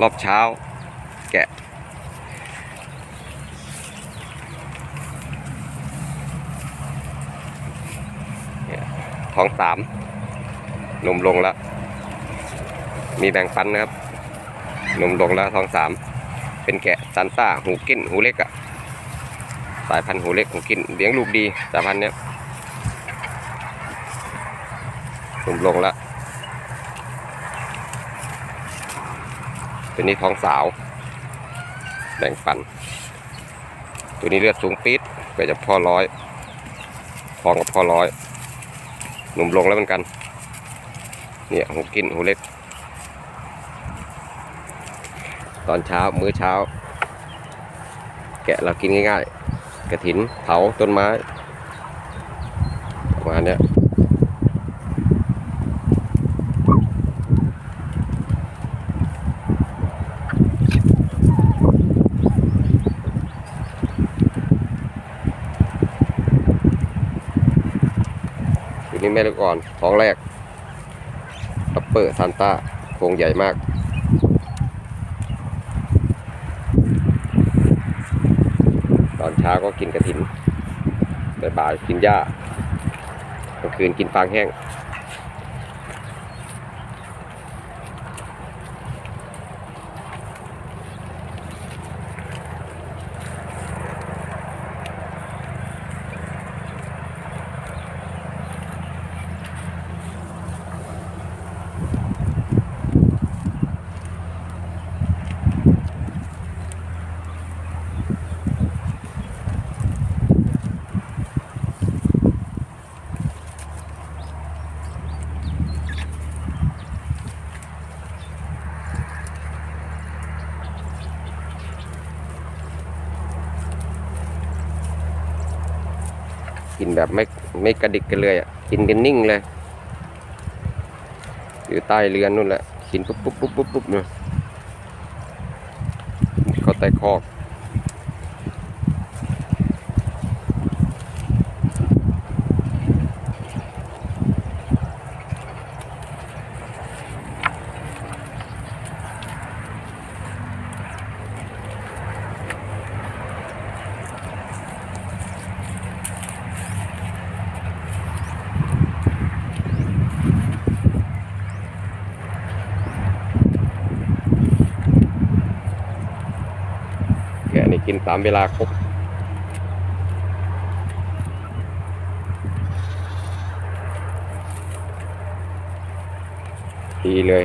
รอบเช้า แกะ ท้องสามนมลงแล้ว มีแบ่งปันนะครับนมลงแล้วท้องสามเป็นแกะซันต้าหูกิ้นหูเล็กอะสายพันธุ์หูเล็กหูกิ้นเลี้ยงลูกดีสายพันธุ์เนี้ยนมลงแล้ว ตัวนี้ท้องสาว แบ่งปัน ตัวนี้เลือดสูงปี๊ดก็จะพ่อร้อย ทองกับพ่อร้อย หนุ่มลงแล้วเหมือนกัน เนี่ยหูกินหูเล็ก ตอนเช้ามื้อเช้า แกะเรากินง่ายๆ กระถินเผาต้นไม้ประมาณเนี้ย นี้แม่ลูกอ่อนท้องแรกปัปเปอร์ซานต้าโครงใหญ่มาก ตอนเช้าก็กินกระถินบ่ายกินหญ้ากลางคืนกินฟางแห้ง กินแบบไม่ไม่กระดิกกันเลยอะกินกันนิ่งเลย อยู่ใต้เรือนนู่นแหละกินปุ๊บปุ๊บปุ๊บปุ๊บปุ๊บเนี่ยเขาใต้คอก แกินสามเวลาครบดีเลย